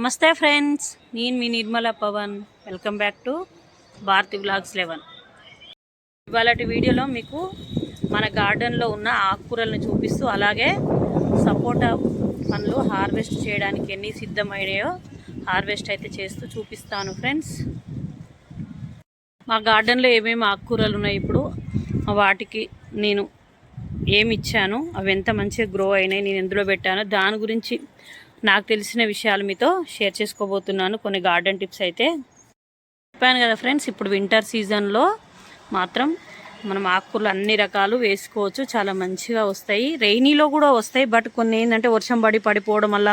నమస్తే ఫ్రెండ్స్ నేను మీ Nirmala Pavan. Welcome back to Bharathi blogs eleven ఇవాళ వీడియోలో మీకు మన గార్డెన్లో ఉన్న ఆకుకూరలను చూపిస్తూ అలాగే సపోటా పనులు హార్వెస్ట్ చేయడానికి ఎన్ని సిద్ధమయ్యాయో హార్వెస్ట్ అయితే చేస్తూ చూపిస్తాను ఫ్రెండ్స్. మా గార్డెన్లో ఏమేమి ఆకుకూరలు ఉన్నాయి ఇప్పుడు వాటికి నేను ఏమి ఇచ్చాను అవి ఎంత మంచిగా గ్రో అయినాయి నేను ఎందులో పెట్టాను దాని గురించి నాకు తెలిసిన విషయాలు మీతో షేర్ చేసుకోబోతున్నాను. కొన్ని గార్డెన్ టిప్స్ అయితే చెప్పాను కదా ఫ్రెండ్స్ ఇప్పుడు వింటర్ సీజన్లో మాత్రం మనం ఆకుకూరలు అన్ని రకాలు వేసుకోవచ్చు. చాలా మంచిగా వస్తాయి. రెయినీలో కూడా వస్తాయి బట్ కొన్ని ఏంటంటే వర్షం పడి పడిపోవడం వల్ల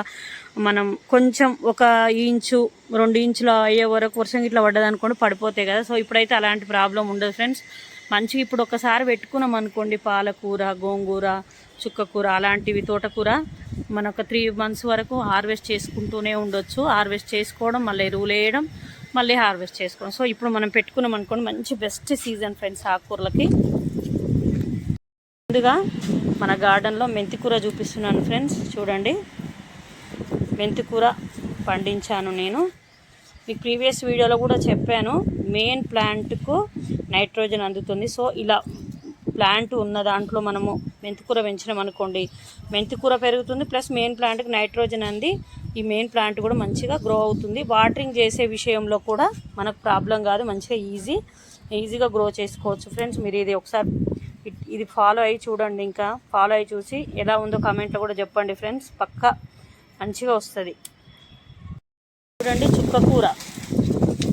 మనం కొంచెం ఒక ఇంచు రెండు ఇంచులు అయ్యే వరకు వర్షం ఇట్లా పడ్డదనుకోండి పడిపోతాయి కదా. సో ఇప్పుడైతే అలాంటి ప్రాబ్లం ఉండదు ఫ్రెండ్స్. మంచిగా ఇప్పుడు ఒకసారి పెట్టుకున్నాం అనుకోండి పాలకూర గోంగూర చుక్కకూర అలాంటివి తోటకూర మన ఒక త్రీ మంత్స్ వరకు హార్వెస్ట్ చేసుకుంటూనే ఉండొచ్చు. హార్వెస్ట్ చేసుకోవడం మళ్ళీ ఎరువులు వేయడం మళ్ళీ హార్వెస్ట్ చేసుకోవడం. సో ఇప్పుడు మనం పెట్టుకున్నాం అనుకోండి మంచి బెస్ట్ సీజన్ ఫ్రెండ్స్ ఆకుకూరలకి. ముందుగా మన గార్డెన్లో మెంతికూర చూపిస్తున్నాను ఫ్రెండ్స్ చూడండి. మెంతికూర పండించాను నేను. మీకు ప్రీవియస్ వీడియోలో కూడా చెప్పాను మెయిన్ ప్లాంట్కు నైట్రోజన్ అందుతుంది. సో ఇలా ప్లాంట్ ఉన్న దాంట్లో మనము మెంతికూర పెంచినాం అనుకోండి. మెంతికూర పెరుగుతుంది ప్లస్ మెయిన్ ప్లాంట్కి నైట్రోజన్ అంది. ఈ మెయిన్ ప్లాంట్ కూడా మంచిగా గ్రో అవుతుంది. వాటరింగ్ చేసే విషయంలో కూడా మనకు ప్రాబ్లం కాదు మంచిగా ఈజీ ఈజీగా గ్రో చేసుకోవచ్చు. ఫ్రెండ్స్ మీరు ఇది ఒకసారి ఇది ఫాలో అయ్యి చూడండి ఇంకా. ఫాలో అయ్యి చూసి ఎలా ఉందో కామెంట్లో కూడా చెప్పండి ఫ్రెండ్స్. పక్కా మంచిగా వస్తుంది. చూడండి చుక్కకూర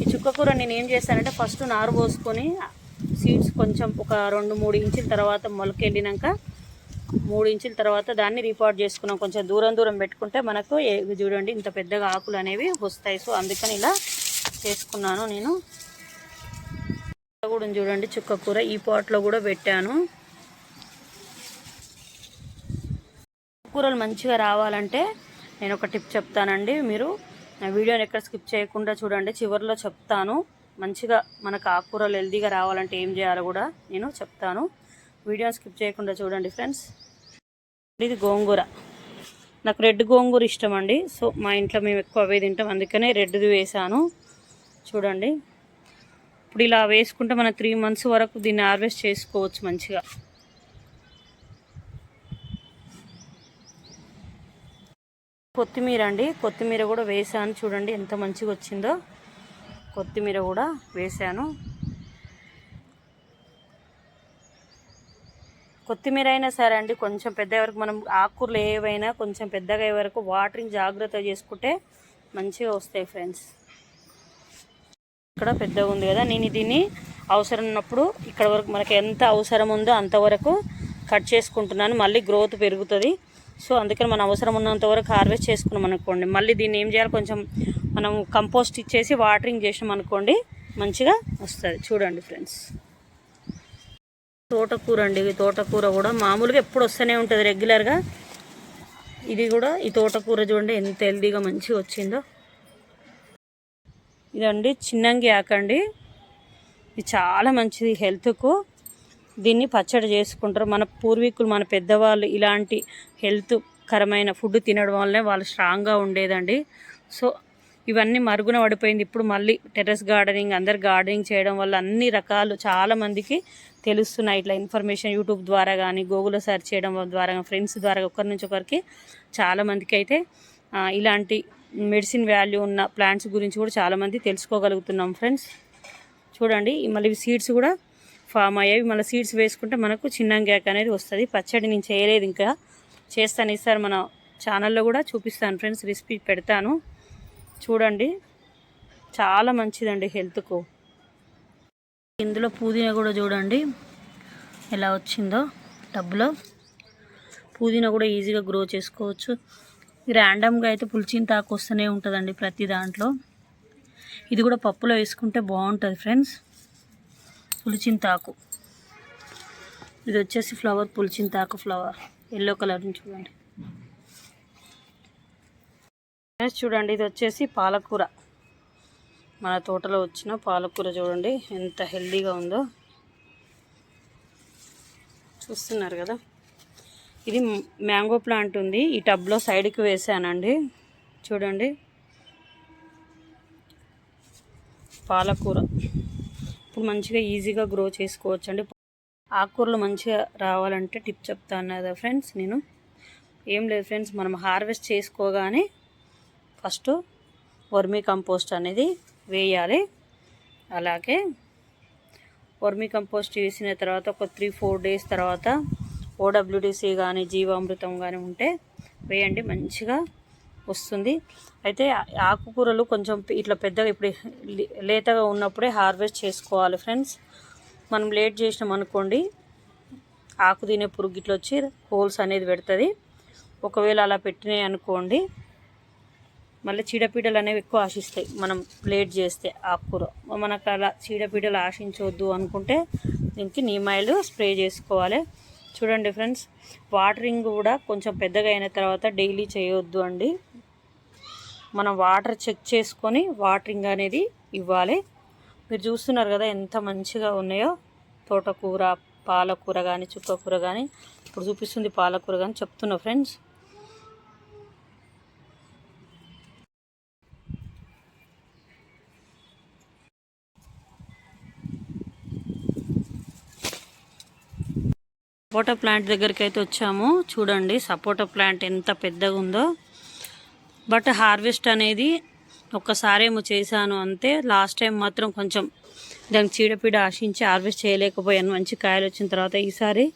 ఈ చుక్కకూర నేను ఏం చేస్తానంటే ఫస్ట్ నారు పోసుకొని సీడ్స్ కొంచెం ఒక రెండు మూడు ఇంచుల తర్వాత మొలకెళ్ళినాక మూడు ఇంచుల తర్వాత దాన్ని రిపోర్ట్ చేసుకున్నాం. కొంచెం దూరం దూరం పెట్టుకుంటే మనకు చూడండి ఇంత పెద్దగా ఆకులు అనేవి వస్తాయి. సో అందుకని ఇలా చేసుకున్నాను నేను. కూడా చూడండి చుక్క కూర ఈ పాట్లో కూడా పెట్టాను. కూరలు మంచిగా రావాలంటే నేను ఒక టిప్ చెప్తానండి మీరు. వీడియోని ఎక్కడ స్కిప్ చేయకుండా చూడండి. చివరిలో చెప్తాను. మంచిగా మనకు ఆకుకూరలు హెల్దీగా రావాలంటే ఏం చేయాలో కూడా నేను చెప్తాను. వీడియోని స్కిప్ చేయకుండా చూడండి ఫ్రెండ్స్. ఇది గోంగూర. నాకు రెడ్ గోంగూర ఇష్టం అండి సో మా ఇంట్లో మేము ఎక్కువ అవే తింటాం. అందుకనే రెడ్ది వేసాను చూడండి. ఇప్పుడు ఇలా వేసుకుంటే మనం త్రీ మంత్స్ వరకు దీన్ని హార్వెస్ట్ చేసుకోవచ్చు మంచిగా. కొత్తిమీర అండి. కొత్తిమీర కూడా వేసాను చూడండి ఎంత మంచిగా వచ్చిందో. కొత్తిమీర కూడా వేసాను. కొత్తిమీర అయినా సరే అండి కొంచెం పెద్ద వరకు మనం ఆకుకూరలు ఏవైనా కొంచెం పెద్దగా అయ్యే వరకు వాటరింగ్ జాగ్రత్త చేసుకుంటే మంచిగా వస్తాయి ఫ్రెండ్స్. ఇక్కడ పెద్దగా ఉంది కదా నేను దీన్ని అవసరం ఉన్నప్పుడు ఇక్కడ వరకు మనకి ఎంత అవసరం ఉందో అంతవరకు కట్ చేసుకుంటున్నాను. మళ్ళీ గ్రోత్ పెరుగుతుంది. సో అందుకని మనం అవసరం ఉన్నంత వరకు హార్వెస్ట్ చేసుకున్నాం అనుకోండి. మళ్ళీ దీన్ని ఏం చేయాలి కొంచెం మనం కంపోస్ట్ ఇచ్చేసి వాటరింగ్ చేసినాం అనుకోండి మంచిగా వస్తుంది. చూడండి ఫ్రెండ్స్. తోటకూర అండి ఈ తోటకూర కూడా మామూలుగా ఎప్పుడు వస్తూనే ఉంటుంది రెగ్యులర్గా ఇది కూడా ఈ తోటకూర చూడండి ఎంత హెల్దీగా మంచిగా వచ్చిందో. ఇదండి చిన్నంగి ఆకండి ఇది చాలా మంచిది హెల్త్కు. దీన్ని పచ్చడి చేసుకుంటారు. మన పూర్వీకులు మన పెద్దవాళ్ళు ఇలాంటి హెల్త్ కరమైన ఫుడ్ తినడం వల్లనే వాళ్ళు స్ట్రాంగ్గా ఉండేదండి. సో ఇవన్నీ మరుగున పడిపోయింది. ఇప్పుడు మళ్ళీ టెర్రస్ గార్డెనింగ్ అందరు గార్డెనింగ్ చేయడం వల్ల అన్ని రకాలు చాలామందికి తెలుస్తున్నాయి. ఇట్లా ఇన్ఫర్మేషన్ యూట్యూబ్ ద్వారా కానీ గూగుల్లో సెర్చ్ చేయడం ద్వారా ఫ్రెండ్స్ ద్వారా ఒకరి నుంచి ఒకరికి చాలామందికి అయితే ఇలాంటి మెడిసిన్ వాల్యూ ఉన్న ప్లాంట్స్ గురించి కూడా చాలామంది తెలుసుకోగలుగుతున్నాం ఫ్రెండ్స్. చూడండి మళ్ళీ సీడ్స్ కూడా ఫామ్ అయ్యాయి. మళ్ళీ సీడ్స్ వేసుకుంటే మనకు చిన్నంగాక అనేది వస్తుంది. పచ్చడి నేను చేయలేదు ఇంకా. చేస్తాను ఈసారి మన ఛానల్లో కూడా చూపిస్తాను ఫ్రెండ్స్ రెసిపీ పెడతాను. చూడండి. చాలా మంచిదండి హెల్త్కు. ఇందులో పుదీనా కూడా చూడండి. ఎలా వచ్చిందో టబ్లో పుదీనా కూడా ఈజీగా గ్రో చేసుకోవచ్చు. ర్యాండమ్గా అయితే పులిచిన తాకు వస్తూనే ఉంటుందండి ప్రతి దాంట్లో. ఇది కూడా పప్పులో వేసుకుంటే బాగుంటుంది ఫ్రెండ్స్. పులిచిన తాకు. ఇది వచ్చేసి ఫ్లవర్ పులిచిన తాకు ఫ్లవర్. ఎల్లో కలర్ చూడండి. చూడండి ఇది వచ్చేసి పాలకూర. మన తోటలో వచ్చిన పాలకూర చూడండి ఎంత హెల్దీగా ఉందో. చూస్తున్నారు కదా? ఇది మ్యాంగో ప్లాంట్ ఉంది. ఈ టబ్లో సైడ్కి వేసానండి. చూడండి. పాలకూర. ఇప్పుడు మంచిగా ఈజీగా గ్రో చేసుకోవచ్చు అండి ఆకుకూరలు మంచిగా రావాలంటే టిప్ చెప్తా అన్నదా ఫ్రెండ్స్ నేను. ఏం లేదు ఫ్రెండ్స్ మనం హార్వెస్ట్ చేసుకోగానే ఫస్ట్ వర్మీ కంపోస్ట్ అనేది వేయాలి. అలాగే వర్మీ కంపోస్ట్ వేసిన తర్వాత ఒక త్రీ ఫోర్ డేస్ తర్వాత ఓడబ్ల్యూడిసి కానీ జీవామృతం కానీ ఉంటే వేయండి మంచిగా వస్తుంది. అయితే ఆకుకూరలు కొంచెం ఇట్లా పెద్దగా ఇప్పుడు లేతగా ఉన్నప్పుడే హార్వెస్ట్ చేసుకోవాలి ఫ్రెండ్స్. మనం లేట్ చేసినాం అనుకోండి ఆకు తినే పురుగు ఇట్లా వచ్చి హోల్స్ అనేది పెడుతుంది. ఒకవేళ అలా పెట్టినాయి అనుకోండి మళ్ళీ చీడపీడలు అనేవి ఎక్కువ ఆశిస్తాయి మనం ప్లేట్ చేస్తే ఆకుకూర. మనకు అలా చీడపీడలు ఆశించవద్దు అనుకుంటే దీనికి నీమాయిల్ స్ప్రే చేసుకోవాలి. చూడండి ఫ్రెండ్స్ వాటరింగ్ కూడా కొంచెం పెద్దగా అయిన తర్వాత డైలీ చేయొద్దు అండి. మనం వాటర్ చెక్ చేసుకొని వాటరింగ్ అనేది ఇవ్వాలి. మీరు చూస్తున్నారు కదా ఎంత మంచిగా ఉన్నాయో. తోటకూర పాలకూర కానీ చుక్కకూర కానీ ఇప్పుడు చూపిస్తుంది పాలకూర కానీ చెప్తున్నా ఫ్రెండ్స్. సపోటా ప్లాంట్ దగ్గరికి అయితే వచ్చాము. చూడండి సపోటా ప్లాంట్ ఎంత పెద్దగా ఉందో బట్ హార్వెస్ట్ అనేది ఒక్కసారేమో చేశాను అంతే. లాస్ట్ టైం మాత్రం కొంచెం దానికి చీడపీడ ఆశించి హార్వెస్ట్ చేయలేకపోయాను. మంచి కాయలు వచ్చిన తర్వాత ఈసారి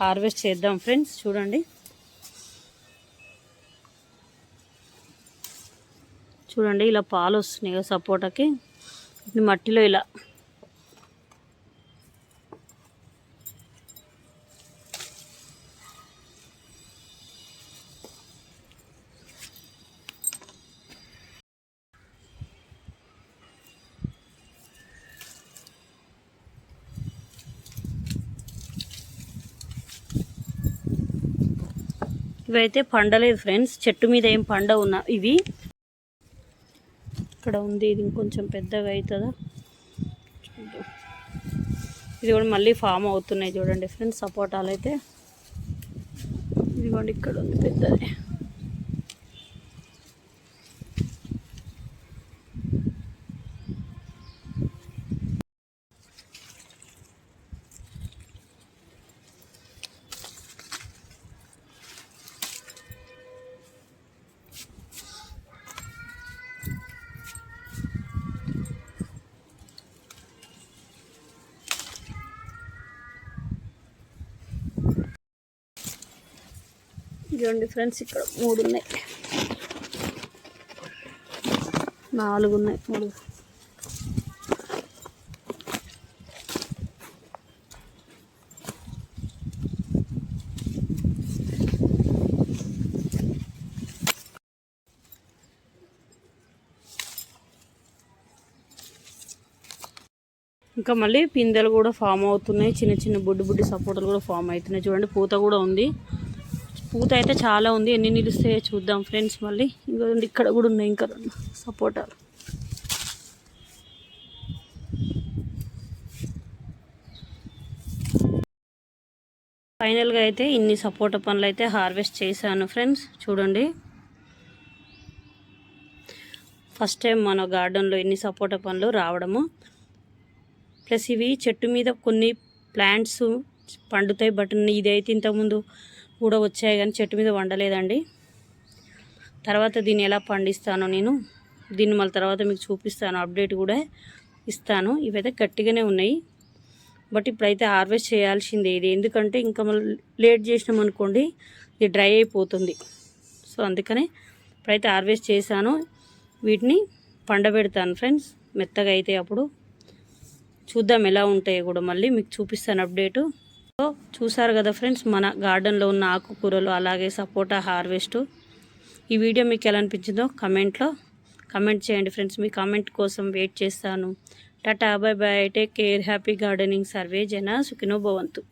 హార్వెస్ట్ చేద్దాం ఫ్రెండ్స్. చూడండి. చూడండి ఇలా పాలు వస్తున్నాయి సపోటాకి. మట్టిలో ఇలా ఇవైతే పండలేదు ఫ్రెండ్స్. చెట్టు మీద ఏం పండ ఉన్నా ఇవి. ఇక్కడ ఉంది ఇది ఇంకొంచెం పెద్దగా అవుతుందా ఇది కూడా మళ్ళీ ఫామ్ అవుతున్నాయి చూడండి ఫ్రెండ్స్ సపోటాలు అయితే ఇదిగోండి ఇక్కడ ఉంది పెద్దది. చూడండి ఫ్రెండ్స్ ఇక్కడ మూడు ఉన్నాయి నాలుగు ఉన్నాయి మూడు. ఇంకా మళ్ళీ పిందెలు కూడా ఫామ్ అవుతున్నాయి. చిన్న చిన్న బుడ్డు బుడ్డి సపోర్టులు కూడా ఫామ్ అవుతున్నాయి. చూడండి పూత కూడా ఉంది. పూత అయితే చాలా ఉంది. ఎన్ని నిలుస్తాయో చూద్దాం ఫ్రెండ్స్ మళ్ళీ. ఇంకా ఇక్కడ కూడా ఉన్నాయి ఇంకా రెండు సపోటాలు. ఫైనల్గా అయితే ఇన్ని సపోటా పనులు అయితే హార్వెస్ట్ చేశాను ఫ్రెండ్స్. చూడండి. ఫస్ట్ టైం మన గార్డెన్లో ఎన్ని సపోటా పనులు రావడము. ప్లస్ ఇవి చెట్టు మీద కొన్ని ప్లాంట్స్ పండుతాయి బట్ ఇదైతే ఇంతకుముందు కూడా వచ్చాయి కానీ చెట్టు మీద వండలేదండి. తర్వాత దీన్ని ఎలా పండిస్తానో నేను దీన్ని మళ్ళీ తర్వాత మీకు చూపిస్తాను. అప్డేట్ కూడా ఇస్తాను. ఇవైతే గట్టిగానే ఉన్నాయి. బట్ ఇప్పుడైతే హార్వెస్ట్ చేయాల్సిందే ఇది. ఎందుకంటే ఇంకా మళ్ళీ లేట్ చేసినాం అనుకోండి ఇది డ్రై అయిపోతుంది. సో అందుకనే ఇప్పుడైతే హార్వెస్ట్ చేశాను. వీటిని పండబెడతాను ఫ్రెండ్స్. మెత్తగా అయితే అప్పుడు చూద్దాం ఎలా ఉంటాయో కూడా మళ్ళీ మీకు చూపిస్తాను అప్డేటు. చూసారు కదా ఫ్రెండ్స్ మన గార్డెన్లో ఉన్న ఆకుకూరలు అలాగే సపోటా హార్వెస్ట్. ఈ వీడియో మీకు ఎలా అనిపించిందో కమెంట్లో కమెంట్ చేయండి ఫ్రెండ్స్. మీ కమెంట్ కోసం వెయిట్ చేస్తాను. Tata bye bye take care happy gardening survey జన సుఖినో భవంతు.